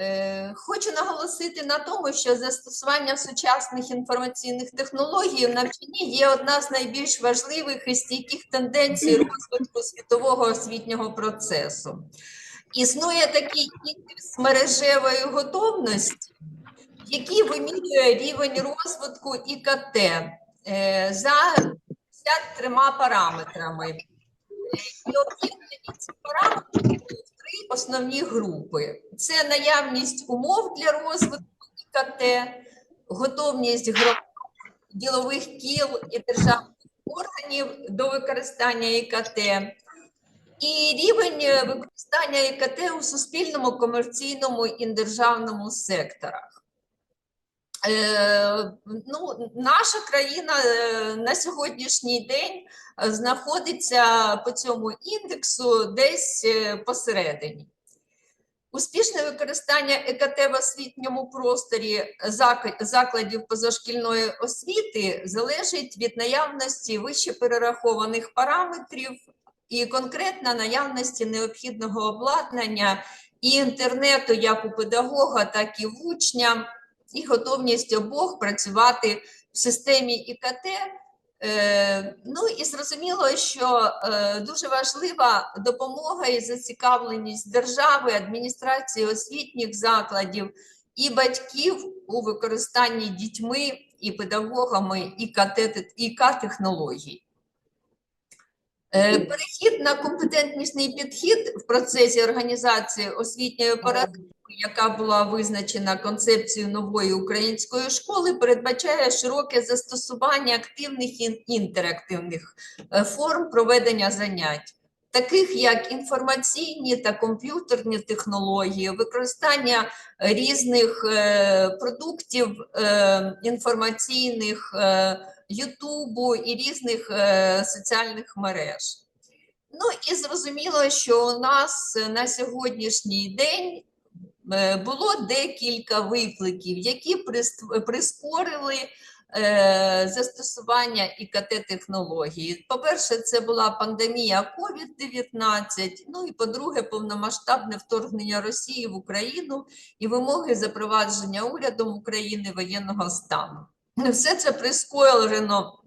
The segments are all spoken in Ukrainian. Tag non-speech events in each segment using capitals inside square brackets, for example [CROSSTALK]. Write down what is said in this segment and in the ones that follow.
Е, Хочу наголосити на тому, що застосування сучасних інформаційних технологій в навчанні є одна з найбільш важливих і стійких тенденцій розвитку світового освітнього процесу. Існує такий індекс мережевої готовності, який вимірює рівень розвитку ІКТ е, за 53 параметрами. І об'єднані ці параметри три основні групи: це наявність умов для розвитку ІКТ, готовність громад, ділових кіл і державних органів до використання ІКТ, і рівень використання ІКТ у суспільному, комерційному і державному секторах. Е, ну, наша країна е, на сьогоднішній день е, знаходиться по цьому індексу десь посередині. Успішне використання ЕКТ в освітньому просторі закладів позашкільної освіти залежить від наявності вище перерахованих параметрів і конкретно наявності необхідного обладнання і інтернету як у педагога, так і в учня, і готовність обох працювати в системі ІКТ. Е, Ну і зрозуміло, що е, дуже важлива допомога і зацікавленість держави, адміністрації освітніх закладів і батьків у використанні дітьми і педагогами ІК-технологій. Е, Перехід на компетентнісний підхід в процесі організації освітньої парадигми, яка була визначена концепцією нової української школи, передбачає широке застосування активних і інтерактивних е, форм проведення занять, таких як інформаційні та комп'ютерні технології, використання різних е, продуктів е, інформаційних. Ютубу і різних соціальних мереж. Ну і зрозуміло, що у нас на сьогоднішній день було декілька викликів, які прискорили е, застосування ІКТ-технологій. По-перше, це була пандемія COVID-19, ну і по-друге, повномасштабне вторгнення Росії в Україну і вимоги запровадження урядом України воєнного стану. Все це прискорено,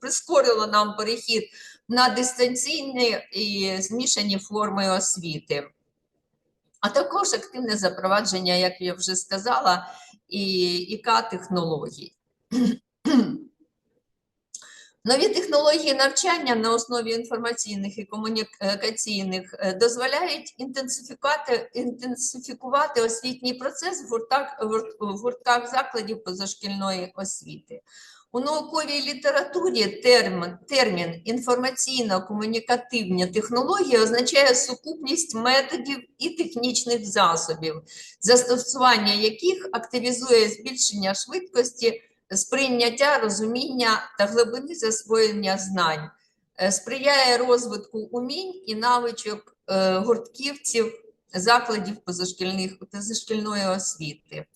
прискорило нам перехід на дистанційні і змішані форми освіти, а також активне запровадження, як я вже сказала, і ІК-технологій. [CLEARS THROAT] Нові технології навчання на основі інформаційних і комунікаційних е, дозволяють інтенсифікувати, інтенсифікувати освітній процес в гуртах, в гурт- в гуртках закладів позашкільної освіти. У науковій літературі термін, термін інформаційно-комунікативні технології означає сукупність методів і технічних засобів, застосування яких активізує збільшення швидкості сприйняття, розуміння та глибини засвоєння знань, е, сприяє розвитку умінь і навичок е, гуртківців закладів позашкільної освіти.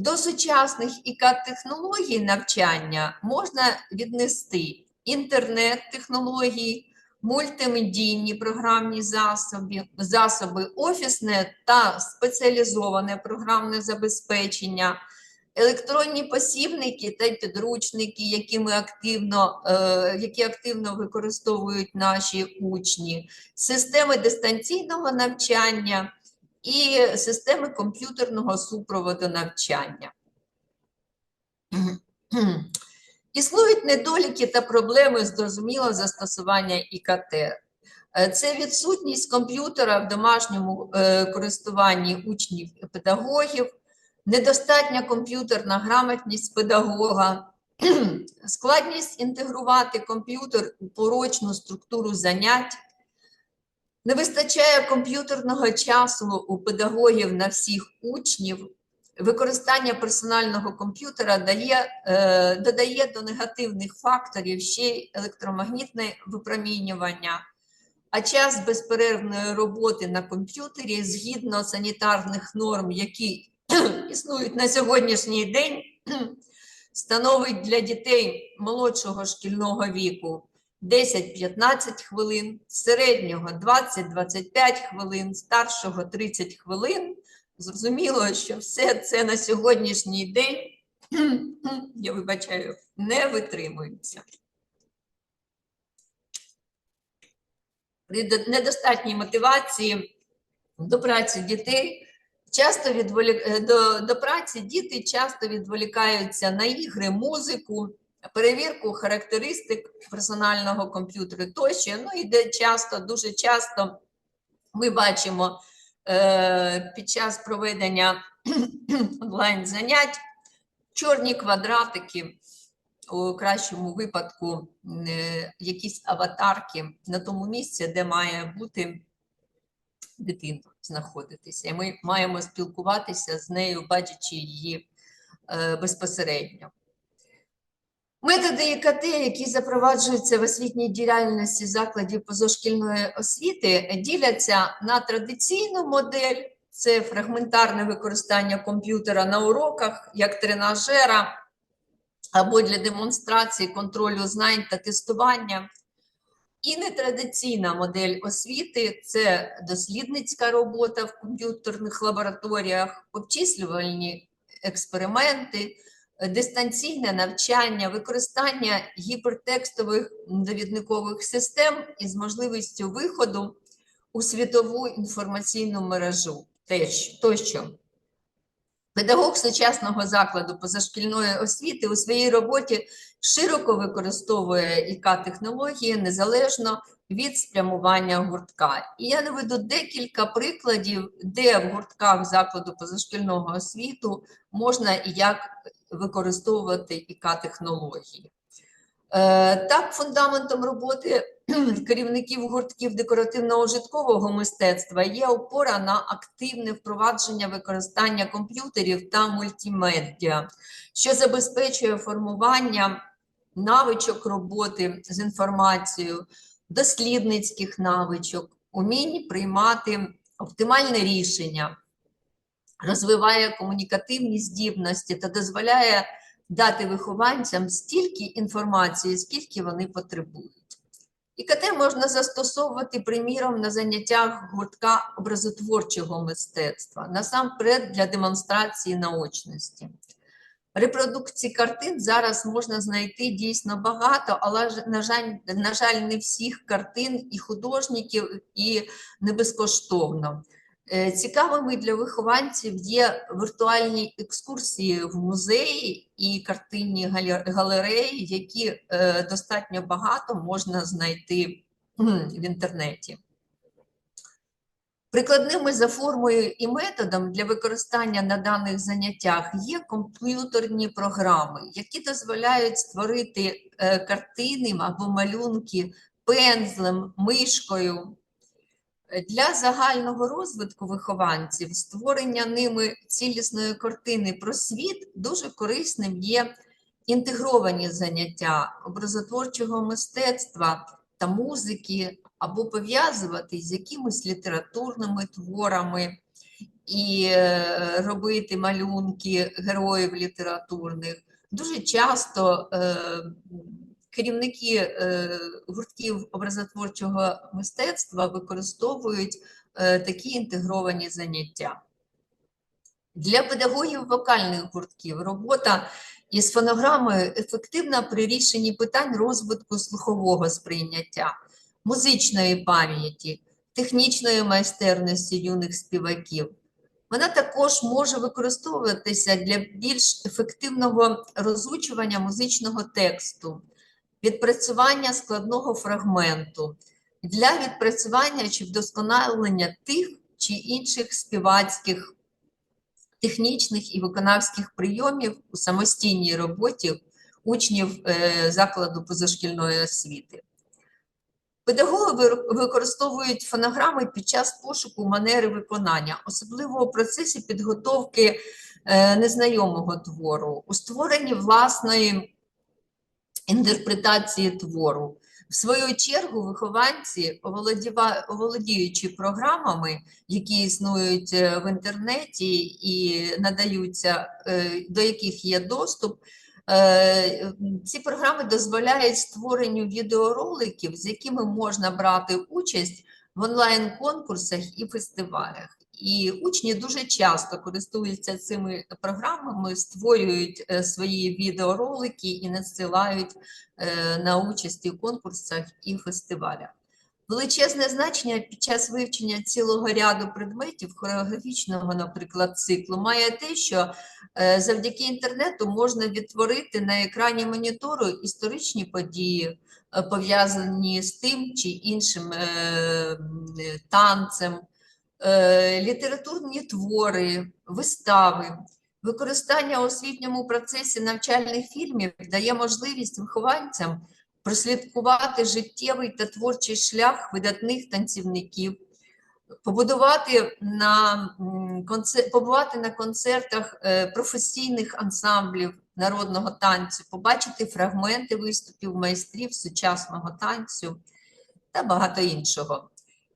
До сучасних ІК-технологій навчання можна віднести інтернет-технології, мультимедійні програмні засоби, засоби офісне та спеціалізоване програмне забезпечення, електронні посібники та підручники, які ми активно, е, які активно використовують наші учні, системи дистанційного навчання і системи комп'ютерного супроводу навчання. [CLEARS THROAT] Існують недоліки та проблеми зрозумілого застосування ІКТ. Е, Це відсутність комп'ютера в домашньому е, користуванні учнів і педагогів, недостатня комп'ютерна грамотність педагога, [CLEARS THROAT] складність інтегрувати комп'ютер у порочну структуру занять, не вистачає комп'ютерного часу у педагогів на всіх учнів. Використання персонального комп'ютера дає, е, додає до негативних факторів ще й електромагнітне випромінювання, а час безперервної роботи на комп'ютері згідно санітарних норм, які [CLEARS THROAT] існують на сьогоднішній день, [CLEARS THROAT] становить для дітей молодшого шкільного віку 10-15 хвилин, середнього 20-25 хвилин, старшого 30 хвилин. Зрозуміло, що все це на сьогоднішній день, [CLEARS THROAT] я вибачаю, не витримується. При недостатній мотивації до праці дітей часто відволік... до, до праці діти часто відволікаються на ігри, музику, перевірку характеристик персонального комп'ютера тощо. Ну і де часто, дуже часто ми бачимо е, під час проведення [CLEARS THROAT] онлайн занять чорні квадратики, у кращому випадку е, якісь аватарки на тому місці, де має бути дитина знаходитися. І ми маємо спілкуватися з нею, бачачи її е, безпосередньо. Методи ІКТ, які запроваджуються в освітній діяльності закладів позашкільної освіти, діляться на традиційну модель, це фрагментарне використання комп'ютера на уроках, як тренажера або для демонстрації контролю знань та тестування. І нетрадиційна модель освіти це дослідницька робота в комп'ютерних лабораторіях, обчислювальні експерименти, дистанційне навчання, використання гіпертекстових довідникових систем із можливістю виходу у світову інформаційну мережу теж- тощо. Педагог сучасного закладу позашкільної освіти у своїй роботі широко використовує ІК-технології незалежно від спрямування гуртка. І я наведу декілька прикладів, де в гуртках закладу позашкільного освіту можна і як використовувати ІК-технології. Е, Так, фундаментом роботи керівників гуртків декоративно-ужиткового мистецтва є опора на активне впровадження використання комп'ютерів та мультимедіа, що забезпечує формування навичок роботи з інформацією, дослідницьких навичок, умінь приймати оптимальне рішення, розвиває комунікативні здібності та дозволяє дати вихованцям стільки інформації, скільки вони потребують. ІКТ можна застосовувати, приміром, на заняттях гуртка образотворчого мистецтва, насамперед для демонстрації наочності. Репродукцій картин зараз можна знайти дійсно багато, але, на жаль, на жаль, не всіх картин і художників, і не безкоштовно. Е, Цікавими для вихованців є віртуальні екскурсії в музеї і картинні галереї, які е, достатньо багато можна знайти в інтернеті. Прикладними за формою і методом для використання на даних заняттях є комп'ютерні програми, які дозволяють створити е, картини або малюнки пензлем, мишкою. Для загального розвитку вихованців створення ними цілісної картини про світ дуже корисним є інтегровані заняття образотворчого мистецтва та музики, або пов'язувати з якимись літературними творами і е, робити малюнки героїв літературних. Дуже часто е, керівники е, гуртків образотворчого мистецтва використовують е, такі інтегровані заняття. Для педагогів вокальних гуртків робота із фонограмою ефективна при рішенні питань розвитку слухового сприйняття, музичної пам'яті, технічної майстерності юних співаків. Вона також може використовуватися для більш ефективного розучування музичного тексту, відпрацювання складного фрагменту, для відпрацювання чи вдосконалення тих чи інших співацьких технічних і виконавських прийомів у самостійній роботі учнів е, закладу позашкільної освіти. Педагоги використовують фонограми під час пошуку манери виконання, особливо у процесі підготовки е, незнайомого твору, у створенні власної інтерпретації твору. В свою чергу, вихованці, оволодіючи програмами, які існують е, в інтернеті і надаються, е, до яких є доступ, Е, Ці програми дозволяють створенню відеороликів, з якими можна брати участь в онлайн-конкурсах і фестивалях. І учні дуже часто користуються цими програмами, створюють е, свої відеоролики і надсилають е, на участь у конкурсах і фестивалях. Величезне значення під час вивчення цілого ряду предметів хореографічного, наприклад, циклу, має те, що е, завдяки інтернету можна відтворити на екрані монітору історичні події, пов'язані з тим чи іншим танцем, літературні твори, вистави. Використання у освітньому процесі навчальних фільмів дає можливість вихованцям прослідкувати життєвий та творчий шлях видатних танцівників, побудувати на, побувати на концертах е, професійних ансамблів народного танцю, побачити фрагменти виступів майстрів сучасного танцю та багато іншого.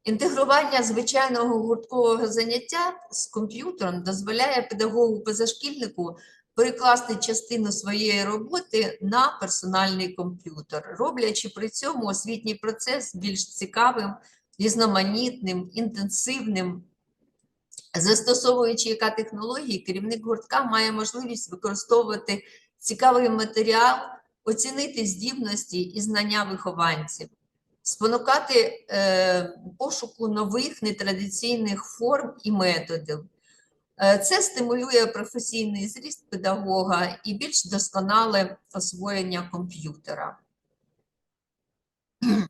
Інтегрування звичайного гурткового заняття з комп'ютером дозволяє педагогу-позашкільнику перекласти частину своєї роботи на персональний комп'ютер, роблячи при цьому освітній процес більш цікавим, різноманітним, інтенсивним. Застосовуючи яка технології, керівник гуртка має можливість використовувати цікавий матеріал, оцінити здібності і знання вихованців, спонукати е, пошуку нових нетрадиційних форм і методів. Е, Це стимулює професійний зріст педагога і більш досконале освоєння комп'ютера. [CLEARS THROAT]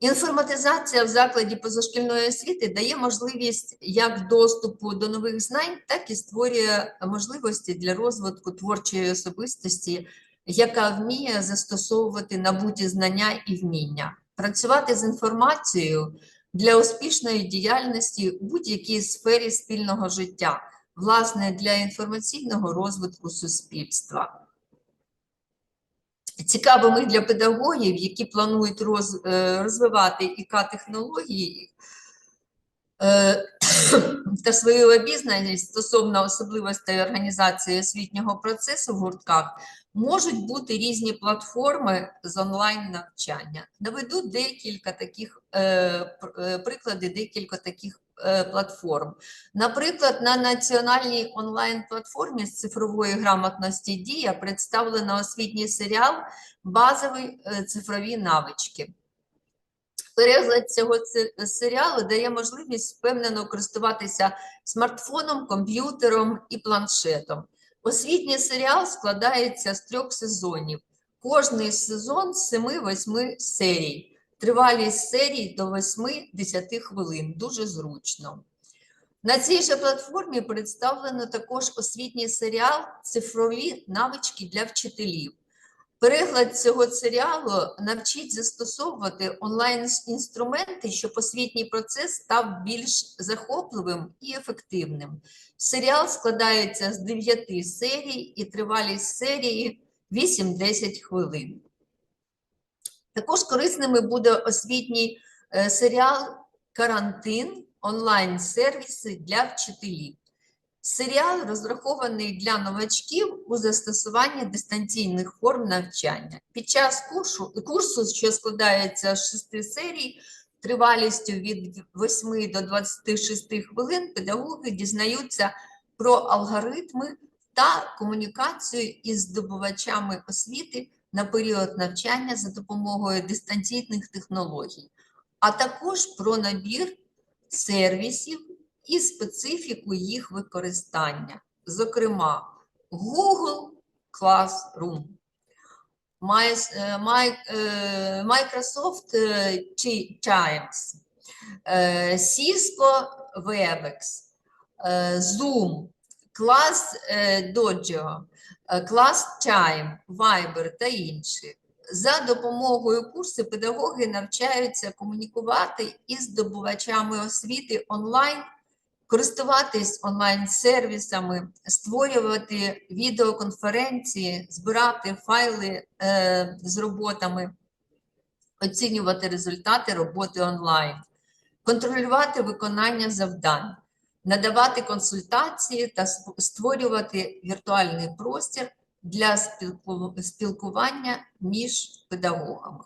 Інформатизація в закладі позашкільної освіти дає можливість як доступу до нових знань, так і створює можливості для розвитку творчої особистості, яка вміє застосовувати набуті знання і вміння, працювати з інформацією для успішної діяльності у будь-якій сфері спільного життя, власне, для інформаційного розвитку суспільства. Цікавими для педагогів, які планують е, розвивати ІК-технології е, та свою обізнаність стосовно особливостей організації освітнього процесу в гуртках, можуть бути різні платформи з онлайн-навчання. Наведу декілька таких е, е, приклади, декілька таких е, платформ. Наприклад, на національній онлайн-платформі з цифрової грамотності Дія представлено освітній серіал Базові е, цифрові навички. Перегляд цього серіалу дає можливість впевнено користуватися смартфоном, комп'ютером і планшетом. Освітній серіал складається з трьох сезонів. Кожний сезон з 7-8 серій. Тривалість серій до 8-10 хвилин. Дуже зручно. На цій же платформі представлено також освітній серіал Цифрові навички для вчителів. Перегляд цього серіалу навчить застосовувати онлайн-інструменти, щоб освітній процес став більш захопливим і ефективним. Серіал складається з 9 серій і тривалість серії 8-10 хвилин. Також корисними буде освітній е, серіал Карантин онлайн-сервіси для вчителів. Серіал розрахований для новачків у застосуванні дистанційних форм навчання. Під час курсу, курсу що складається з шести серій, тривалістю від 8 до 26 хвилин, педагоги дізнаються про алгоритми та комунікацію із здобувачами освіти на період навчання за допомогою дистанційних технологій, а також про набір сервісів і специфіку їх використання, зокрема, Google Classroom, е, е, Microsoft е, Teams, Cisco Webex, Zoom, Class Dojo, Class Time, Viber та інші. За допомогою курсу педагоги навчаються комунікувати із здобувачами освіти онлайн, користуватись онлайн-сервісами, створювати відеоконференції, збирати файли е, з роботами, оцінювати результати роботи онлайн, контролювати виконання завдань, надавати консультації та створювати віртуальний простір для спілкування між педагогами.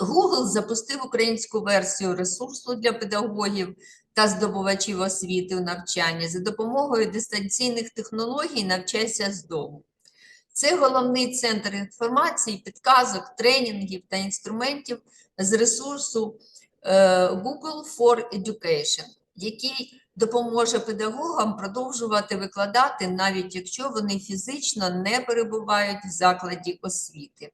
Google запустив українську версію ресурсу для педагогів та здобувачів освіти у навчанні за допомогою дистанційних технологій «Навчайся з дому». Це головний центр інформації, підказок, тренінгів та інструментів з ресурсу е, Google for Education, який допоможе педагогам продовжувати викладати, навіть якщо вони фізично не перебувають в закладі освіти.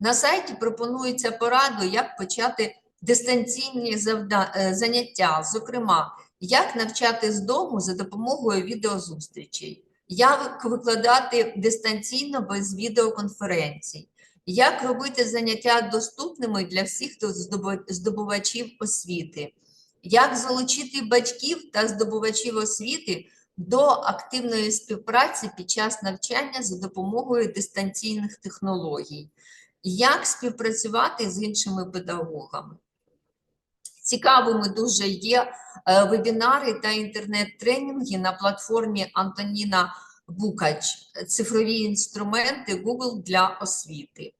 На сайті пропонується пораду, як почати дистанційні завда- е, заняття, зокрема, як навчати з дому за допомогою відеозустрічей, як викладати дистанційно без відеоконференцій, як робити заняття доступними для всіх здобувачів освіти, як залучити батьків та здобувачів освіти до активної співпраці під час навчання за допомогою дистанційних технологій, як співпрацювати з іншими педагогами. Цікавими дуже є е, вебінари та інтернет-тренінги на платформі Антоніна Букач цифрові інструменти Google для освіти.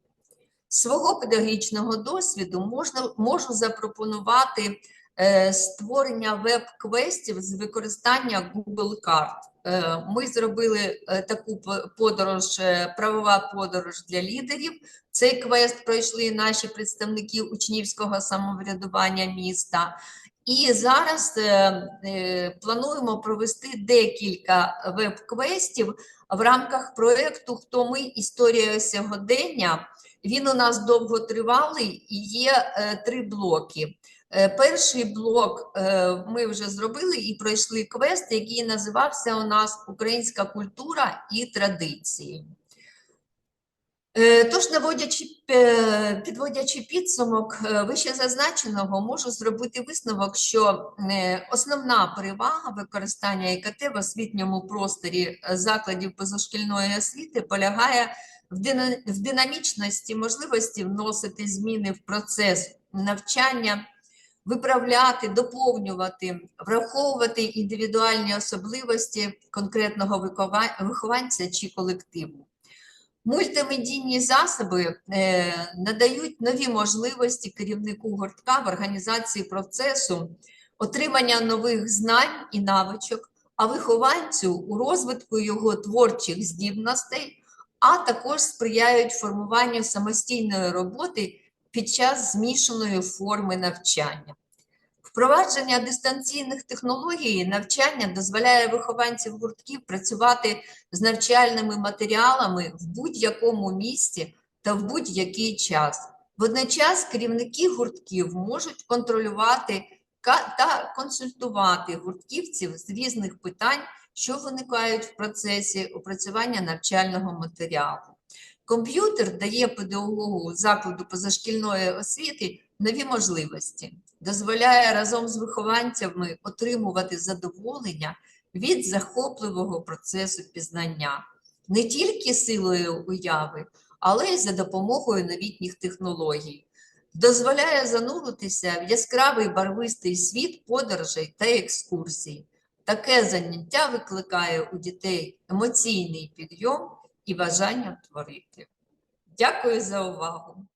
Свого педагогічного досвіду можна, можу запропонувати створення веб-квестів з використання Google карт. Е, Ми зробили е, таку подорож, е, правова подорож для лідерів. Цей квест пройшли наші представники учнівського самоврядування міста. І зараз е, е, плануємо провести декілька веб-квестів в рамках проєкту Хто ми? Історія сьогодення. Він у нас довготривалий і є е, три блоки. Е, Перший блок е, ми вже зробили і пройшли квест, який називався у нас Українська культура і традиції. Е, Тож, наводячи, підводячи підсумок вище зазначеного, можу зробити висновок, що основна перевага використання ІКТ в освітньому просторі закладів позашкільної освіти полягає в динамічності, можливості вносити зміни в процес навчання, виправляти, доповнювати, враховувати індивідуальні особливості конкретного вихованця чи колективу. Мультимедійні засоби е, надають нові можливості керівнику гуртка в організації процесу, отримання нових знань і навичок, а вихованцю у розвитку його творчих здібностей, а також сприяють формуванню самостійної роботи під час змішаної форми навчання. Впровадження дистанційних технологій навчання дозволяє вихованців гуртків працювати з навчальними матеріалами в будь-якому місці та в будь-який час. Водночас керівники гуртків можуть контролювати та консультувати гуртківців з різних питань, що виникають в процесі опрацювання навчального матеріалу. Комп'ютер дає педагогу закладу позашкільної освіти нові можливості, дозволяє разом з вихованцями отримувати задоволення від захопливого процесу пізнання не тільки силою уяви, але й за допомогою новітніх технологій. Дозволяє зануритися в яскравий барвистий світ подорожей та екскурсій. Таке заняття викликає у дітей емоційний підйом і бажання творити. Дякую за увагу!